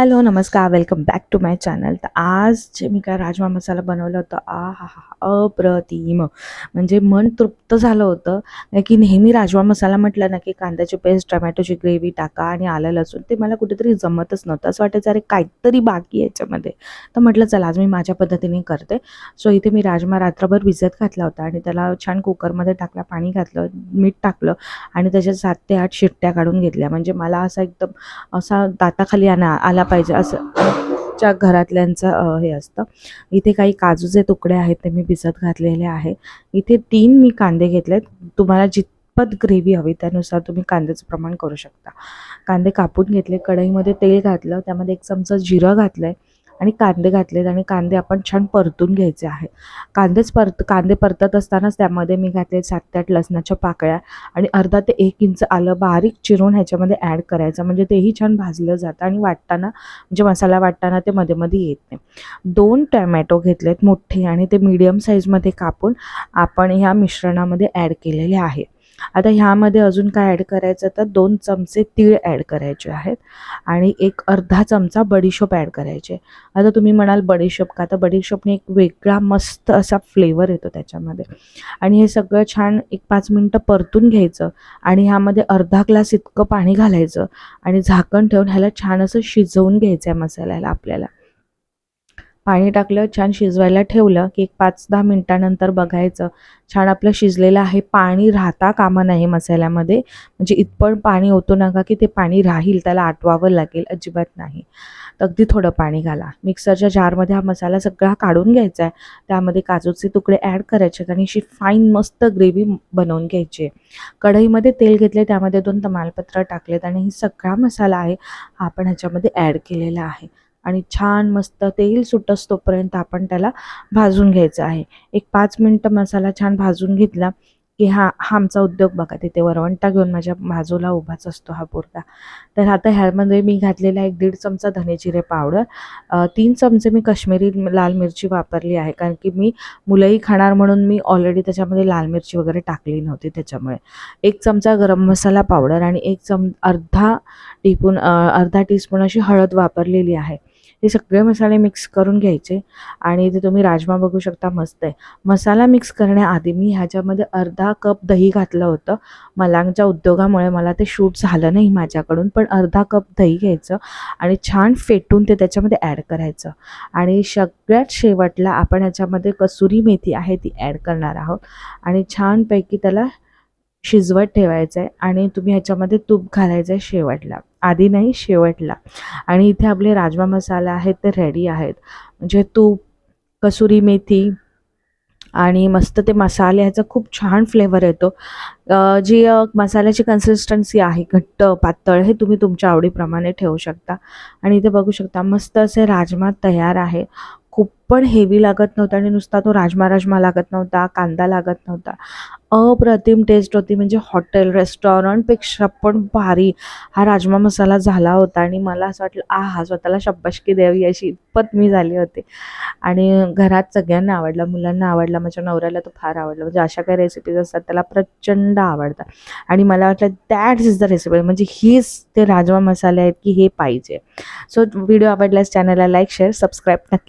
Hello नमस्कार. Welcome back to my channel. तर आज जे मी काय राजमा मसाला बनवलं होतं आ हा हा अप्रतिम. म्हणजे मन तृप्त झालं होतं. की नेहमी राजमा मसाला म्हटलं ना की कांद्याची पेस्ट टमॅटोची ग्रेव्ही टाका आणि आलं लसूण. ते मला कुठेतरी जमतच नव्हतं. असं वाटायचं अरे काहीतरी बाकी याच्यामध्ये. तर म्हटलं चला आज मी माझ्या पद्धतीने करते. सो इथे मी राजमा रात्रभर भिजत घातला होता आणि त्याला छान कुकरमध्ये टाकला पाणी घातलं मीठ टाकलं आणि त्याच्या सात ते आठ शिट्ट्या काढून घेतल्या. म्हणजे मला असा एकदम असा दाताखाली आणा आला पाहिजे असं. च्या घरातल्यांचं हे असतं. इथे काही काजूचे तुकडे आहेत ते मी भिजत घातलेले आहे. इथे तीन मी कांदे घेतले तुम्हाला जितपत ग्रेव्ही हवी त्यानुसार तुम्ही कांद्याचं प्रमाण करू शकता. कांदे कापून घेतले कढईमध्ये तेल घातलं त्यामध्ये एक चमचा जिरं घातलं आहे आणि कांदे घातलेत आणि कांदे आपण छान परतून घ्यायचे आहे. कांदेच परत कांदे परतत असतानाच त्यामध्ये मी घातले सात ते आठ लसणाच्या पाकळ्या आणि अर्धा ते एक इंच आलं बारीक चिरून ह्याच्यामध्ये ॲड करायचं. म्हणजे तेही छान भाजलं जातं आणि वाटताना म्हणजे मसाला वाटताना ते मध्ये मध्ये येत नाही. दोन टॅमॅटो घेतलेत मोठे आणि ते मीडियम साईजमध्ये कापून आपण ह्या मिश्रणामध्ये ॲड केलेले आहे. आता ह्यामध्ये अजून काय ॲड करायचं तर दोन चमचे तीळ ॲड करायचे आहेत. आणि एक अर्धा चमचा बडीशोप ॲड करायचे. आता तुम्ही म्हणाल बडीशोप का? तर बडीशोपने एक वेगळा मस्त असा फ्लेवर येतो त्याच्यामध्ये. आणि हे सगळं छान एक पाच मिनटं परतून घ्यायचं. आणि ह्यामध्ये अर्धा ग्लास इतकं पाणी घालायचं. आणि झाकण ठेवून ह्याला छान असं शिजवून घ्यायचं आहे मसाल्याला आपल्याला. पाणी टाकलं छान शिजवायला ठेवलं की एक पाच दहा मिनटानंतर बघायचं. छान आपलं शिजलेलं आहे. पाणी राहता कामा नाही मसाल्यामध्ये. म्हणजे इतपण पाणी होतो नका की ते पाणी राहील त्याला आटवावं लागेल अजिबात नाही. तर अगदी थोडं पाणी घाला. मिक्सरच्या जारमध्ये हा मसाला सगळा काढून घ्यायचा आहे. त्यामध्ये काजूचे तुकडे ॲड करायचे आणि अशी फाईन मस्त ग्रेव्ही बनवून घ्यायची आहे. कढईमध्ये तेल घेतले त्यामध्ये दोन तमालपत्र टाकलेत आणि ही सगळा मसाला आहे हा आपण ह्याच्यामध्ये ॲड केलेला आहे. आणि छान मस्त तेल सुटस तोपर्यंत आपण त्याला भाजून घ्यायचं आहे. एक पाच मिनटं मसाला छान भाजून घेतला की हा हा आमचा उद्योग बघा तिथे वरवंटा घेऊन माझ्या बाजूला उभाच असतो हा पोरगा. तर आता ह्यामध्ये मी घातलेला एक दीड चमचा धने जिरे पावडर तीन चमचे मी काश्मीरी लाल मिरची वापरली आहे कारण की मी मुलंही खाणार म्हणून मी ऑलरेडी त्याच्यामध्ये लाल मिरची वगैरे टाकली नव्हती त्याच्यामुळे. एक चमचा गरम मसाला पावडर आणि एक चम अर्धा टीपून अर्धा टीस्पून अशी हळद वापरलेली आहे. हे सगळे मसाले मिक्स करून घ्यायचे. आणि इथे तुम्ही राजमा बघू शकता मस्त आहे. मसाला मिक्स करण्याआधी मी ह्याच्यामध्ये अर्धा कप दही घातलं होतं. मलांगच्या उद्योगामुळे मला ते शूट झालं नाही माझ्याकडून पण अर्धा कप दही घ्यायचं आणि छान फेटून ते त्याच्यामध्ये ॲड करायचं. आणि सगळ्यात शेवटला आपण ह्याच्यामध्ये कसुरी मेथी आहे ती ॲड करणार आहोत. आणि छानपैकी त्याला शिजवत ठेवायचं आहे आणि तुम्ही ह्याच्यामध्ये तूप घालायचं आहे शेवटला. आधी नाही शेवटला. आणि इथे आपले राजमा मसाला आहेत ते रेडी आहेत. म्हणजे तूप कसुरी मेथी आणि मस्त ते मसाले ह्याचा खूप छान फ्लेवर येतो. जी मसाल्याची कन्सिस्टन्सी आहे घट्ट पातळ हे तुम्ही तुमच्या आवडीप्रमाणे ठेवू शकता. आणि इथे बघू शकता मस्त असे राजमा तयार आहे. खूप पण हेवी लागत नव्हता आणि नुसता तो राजमा राजमा लागत नव्हता कांदा लागत नव्हता. अप्रतिम टेस्ट होती म्हणजे हॉटेल रेस्टॉरंटपेक्षा पण भारी हा राजमा मसाला झाला होता आणि मला असं वाटलं आ हा स्वतःला शब्बाशकी द्यावी अशी इतपत मी झाली होते. आणि घरात सगळ्यांना आवडला मुलांना आवडला माझ्या नवऱ्याला तो फार आवडला. म्हणजे अशा काही रेसिपीज असतात त्याला प्रचंड आवडतात. आणि मला वाटलं दॅट इज द रेसिपी म्हणजे हीच ते राजमा मसाले आहेत की हे पाहिजे. सो व्हिडिओ आवडल्यास चॅनलला लाईक शेअर सबस्क्राईब नक्की